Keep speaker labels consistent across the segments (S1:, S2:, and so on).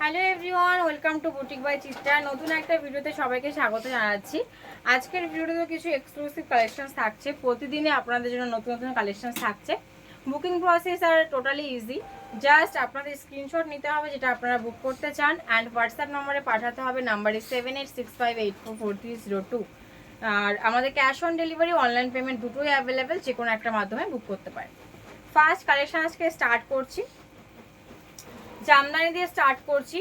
S1: Hello everyone welcome to boutique by Chitra নতুন একটা ভিডিওতে সবাইকে স্বাগত জানাচ্ছি। আজকের ভিডিওতে কিছু এক্সক্লুসিভ কালেকশন থাকছে। প্রতিদিনে আপনাদের জন্য নতুন নতুন কালেকশন থাকছে। বুকিং প্রসেস আর টোটালি ইজি জাস্ট আপনাদের স্ক্রিনশট নিতে হবে, যেটা আপনারা বুক করতে চান। অ্যান্ড হোয়াটসঅ্যাপ নম্বরে পাঠাতে হবে নাম্বারে seven eight six five eight four four three zero two আর আমাদের cash on delivery online payment দুটোই অ্যাভেলেবেল যে কোনো একটা মাধ্যমে বুক করতে পারেন। ফার্স্ট কালেকশন আজকে স্টার্ট করছি। জামদানি দিয়ে স্টার্ট করছি।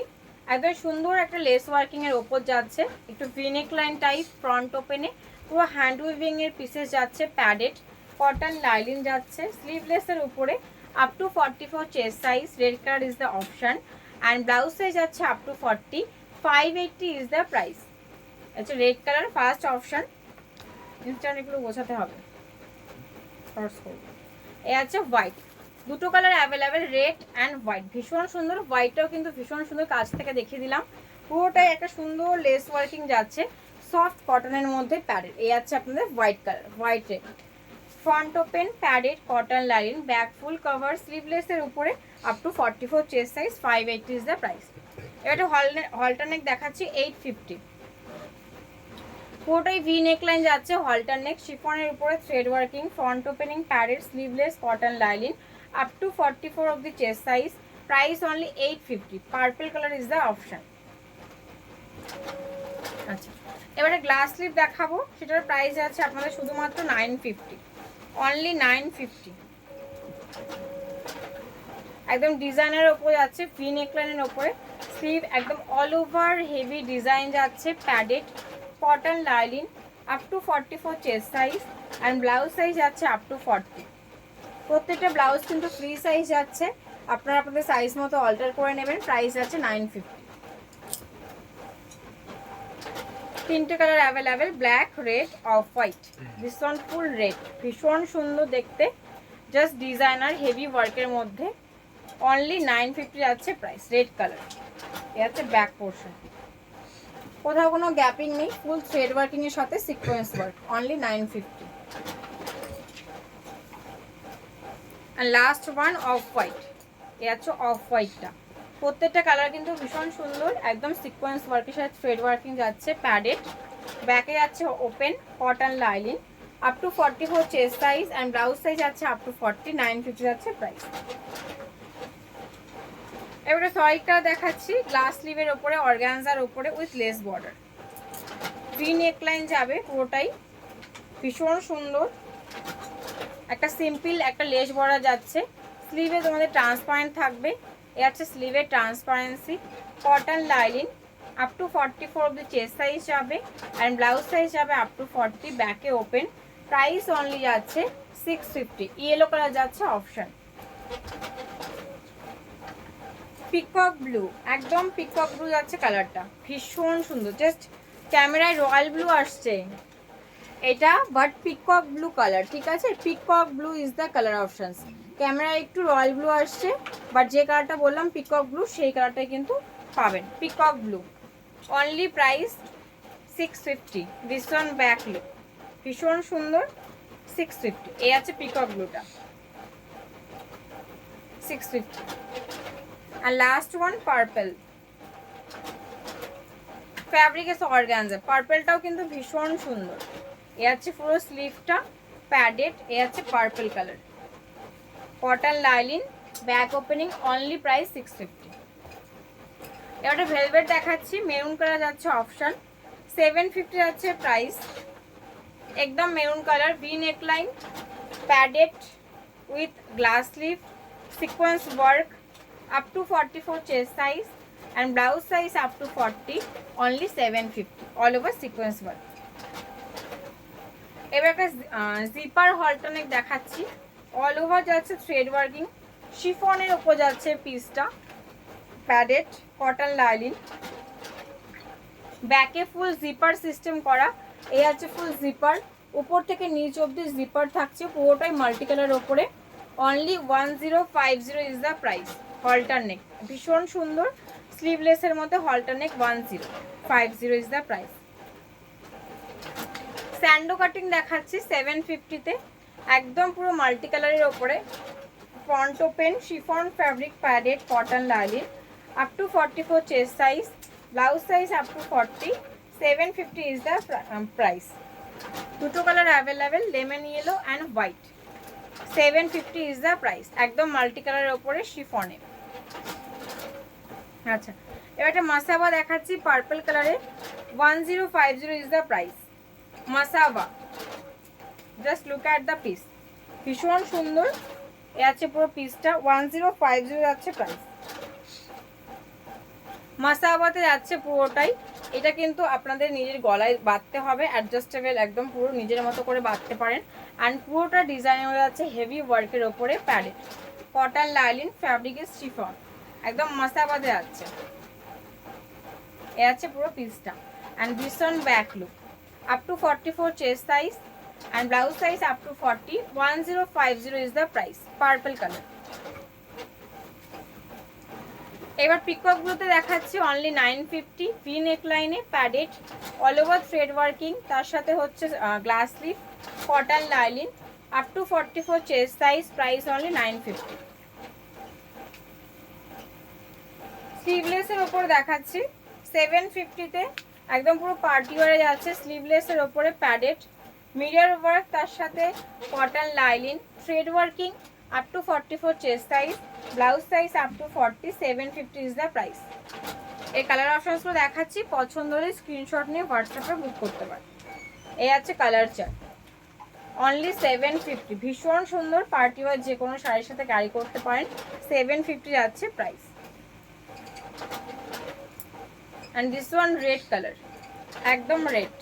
S1: একদম সুন্দর একটা লেস ওয়ার্কিং এর ওপর যাচ্ছে। একটু ভিনেক লাইন টাইপ ফ্রন্ট ওপেনে পুরো হ্যান্ড উইভিং এর পিসেস যাচ্ছে প্যাডেড কটন লাইলিন যাচ্ছে স্লিভলেস এর উপরে। Up to forty four chest size red colour is the option and blouse size যাচ্ছে up to forty five eighty is the price আচ্ছা red colour first option জিনিসটা এগুলো বোঝাতে হবে। এ আছে হোয়াইট দুটো colour available red and white ভীষণ সুন্দর হোয়াইটটাও কিন্তু ভীষণ সুন্দর কাছ থেকে দেখিয়ে দিলাম। পুরোটাই একটা সুন্দর লেস ওয়ার্কিং যাচ্ছে। সফট কটনের মধ্যে প্যাডেড এই আছে আপনাদের white colour white red front open padded cotton line back full cover স্লিভলেসের উপরে up to forty four chest size five eighty is the price এবার হলটারনেক দেখাচ্ছি এইট ফিফটি পুরোটাই ভি নেকলাইন যাচ্ছে হলটার নেক শিফনের উপরে thread working front opening padded sleeveless cotton lining up to 44 of the chest size, price only 850 purple color is the option. আচ্ছা। এবারে glass slip দেখাবো। সেটার প্রাইস আছে আপনাদের শুধুমাত্র nine fifty only nine fifty একদম ডিজাইনের ওপরে যাচ্ছে ফি নেকলাইনের ওপরে স্লিভ একদম অল ওভার হেভি ডিজাইন যাচ্ছে padded cotton lining up to forty four chest size and blouse size যাচ্ছে আপ টু ফর্টি প্রত্যেকটা ব্লাউজ কিন্তু ফ্রি সাইজ যাচ্ছে। আপনারা আপনাদের সাইজ মতো অল্টার করে নেবেন। প্রাইস আছে নাইন ফিফটি তিনটে colour available black red off white ভীষণ ফুল রেড ভীষণ সুন্দর দেখতে। জাস্ট ডিজাইনার হেভি ওয়ার্কের মধ্যে অনলি নাইন ফিফটি যাচ্ছে প্রাইস রেড কালার এ আছে ব্যাক পোর্শন কোথাও কোনো গ্যাপিং নেই ফুল থ্রেড ওয়ার্কিংয়ের সাথে sequence work only nine fifty and last one off white এ আছে অফ হোয়াইটটা প্রত্যেকটা কালার কিন্তু ভীষণ সুন্দর, একদম সিকোয়েন্স ওয়ার্কের সাথে থ্রেড ওয়ার্কিং যাচ্ছে প্যাডেড ব্যাকে যাচ্ছে open cotton lining up to forty four chest size and blouse size আছে up to forty nine fifty যাচ্ছে প্রাইস এবারে সয়েকটা দেখাচ্ছি গ্লাস স্লিভের ওপরে অর্গানজার ওপরে with lace border V neckline যাবে পুরোটাই। ভীষণ সুন্দর। একটা সিম্পল, একটা লেস বড়া যাচ্ছে। স্লিভে তোমাদের ট্রান্সপারেন্ট থাকবে। এ আছে স্লিভের transparency. Cotton lining up to forty four অব্দি চেস্ট সাইজ যাবে অ্যান্ড ব্লাউজ সাইজ যাবে আপ টু ফর্টি ব্যাকে ওপেন প্রাইস অনলি যাচ্ছে সিক্স ফিফটি ইয়েলো কালার যাচ্ছে অপশান পিকক ব্লু একদম পিকক ব্লু যাচ্ছে কালারটা ভীষণ সুন্দর। জাস্ট ক্যামেরায় রয়্যাল ব্লু আসছে। এটা বাট পিকক ব্লু কালার ঠিক আছে? Peacock blue is the colour options ক্যামেরায় একটু রয়্যাল ব্লু আসছে বাট যে কালারটা বললাম পিকক ব্লু সেই কালারটাই কিন্তু পাবেন। Peacock blue only price six fifty ভীষণ ব্যাক লুক ভীষণ সুন্দর সিক্স ফিফটি এই আছে পিকক ব্লুটা six fifty R last one purple fabric is organza পার্পেলটাও কিন্তু ভীষণ সুন্দর। এ আছে পুরো স্লিভটা প্যাডেড এ আছে purple colour cotton lining back opening only price six fifty এবারে ভেলভেট দেখাচ্ছি মেরুন কালার যাচ্ছে অপশান সেভেন ফিফটি যাচ্ছে প্রাইস একদম maroon colour V neckline padded with glass sleeve sequence work up to forty four chest size and blouse size up to forty only seven fifty all over sequence work এবার একটা zipper halterneck দেখাচ্ছি। All over যাচ্ছে thread working শিফনের ওপর যাচ্ছে পিসটা padded cotton lining ব্যাকে full zipper system করা, এই আছে ফুল জিপার উপর থেকে নিচ অবধি জিপার থাকছে, পুরোটাই মাল্টি কালার ওপরে only one zero five zero is the price halter neck ভীষণ সুন্দর স্লিভলেসের মধ্যে halter neck one zero five zero is the price Sandow cutting দেখাচ্ছি সেভেন ফিফটিতে একদম পুরো মাল্টি কালারের ওপরে। Front open chiffon fabric padded cotton লালির up to forty four chest size blouse size up to forty seven fifty is the price দুটো colour available lemon yellow and white seven fifty is the price একদম multi কালারের ওপরে শিফনে আচ্ছা এবার একটা মাসাবা দেখাচ্ছি purple কালারের one zero five zero is the price Masaba. Just look at the piece ভীষণ সুন্দর। এ আছে পুরো পিসটা ওয়ান জিরো ফাইভ জিরো যাচ্ছে প্রাইস মাসাবাতে যাচ্ছে পুরোটাই। এটা কিন্তু আপনাদের নিজের গলায় বাঁধতে হবে। অ্যাডজাস্টেবল একদম পুরো নিজের মতো করে বাঁধতে পারেন। অ্যান্ড পুরোটা ডিজাইন হয়ে যাচ্ছে হেভি ওয়ার্কের ওপরে প্যাডেড কটন লাইলিন ফ্যাব্রিকের শিফন একদম মাসাবাদে যাচ্ছে। এ আছে পুরো পিসটা অ্যান্ড ভীষণ back look chest size and blouse size up to forty one zero five zero is the price purple colour এবার পিককগুলোতে দেখাচ্ছি only nine fifty V নেকলাইনে padded all over thread working তার সাথে হচ্ছে glass leaf cotton lining up to forty four chest size price only nine fifty স্লিভলেসের ওপর দেখাচ্ছি seven ফিফটিতে একদম পুরো পার্টি ওয়ারে যাচ্ছে স্লিভলেসের ওপরে প্যাডেড মিরর ওয়ার্ক তার সাথে cotton lining thread working up to forty four chest size blouse size up to forty seven fifty is the price এই কালার অপশনসগুলো দেখাচ্ছি, পছন্দ হলে স্ক্রিনশট নিয়ে হোয়াটসঅ্যাপে বুক করতে পারেন এই আছে colour chart only seven fifty ভীষণ সুন্দর পার্টি ওয়ার যে কোনো শাড়ির সাথে ক্যারি করতে পারেন সেভেন ফিফটি যাচ্ছে price and this one red colour একদম রেড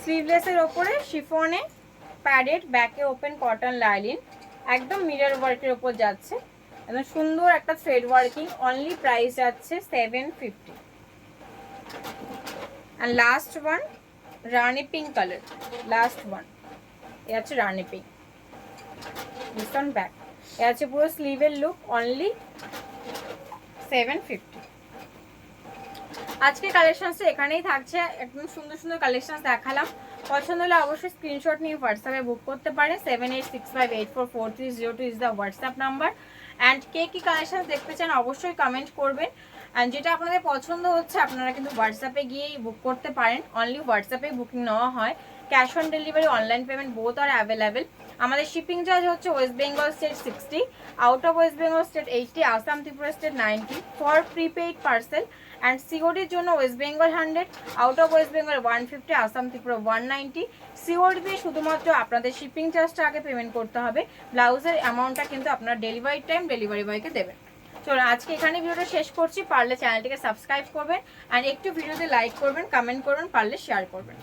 S1: স্লিভলেসের ওপরে শিফনে প্যাডেড ব্যাকে ওপেন কটন লাইলিন একদম মিরর ওয়ার্কের ওপর যাচ্ছে। একদম সুন্দর একটা থ্রেড ওয়ার্কিং অনলি প্রাইস যাচ্ছে seven fifty and last one rani pink colour last one এ আছে রানি পিঙ্ক ভীষণ ব্যাক এ আছে পুরো স্লিভের লুক অনলি সেভেন ফিফটি আজকে কালেকশনস এখানেই থাকছে। একদম সুন্দর সুন্দর কালেকশনস দেখালাম। পছন্দ হলে অবশ্যই স্ক্রিনশট নিয়ে হোয়াটসঅ্যাপে বুক করতে পারেন seven eight six five eight four four three zero two is the WhatsApp number and কে কী কালেকশন দেখতে চান অবশ্যই কমেন্ট করবেন। অ্যান্ড যেটা আপনাদের পছন্দ হচ্ছে, আপনারা কিন্তু হোয়াটসঅ্যাপে গিয়েই বুক করতে পারেন। অনলি হোয়াটসঅ্যাপে বুকিং নেওয়া হয়। Cash on delivery online payment both R available আমাদের শিপিং চার্জ হচ্ছে West Bengal state sixty out of West Bengal state eighty Assam Tripura state ninety for prepaid parcel and সিওডির জন্য West Bengal hundred out of West Bengal one fifty Assam Tripura one ninety সিওডিতে শুধুমাত্র আপনাদের shipping চার্জটা আগে payment করতে হবে। ব্লাউজের অ্যামাউন্টটা কিন্তু আপনার ডেলিভারি টাইম ডেলিভারি বয়কে দেবেন। চলো আজকে এখানে ভিডিওটা শেষ করছি। পারলে চ্যানেলটিকে সাবস্ক্রাইব করবেন। অ্যান্ড একটু ভিডিওতে লাইক করবেন কমেন্ট করবেন পারলে শেয়ার করবেন।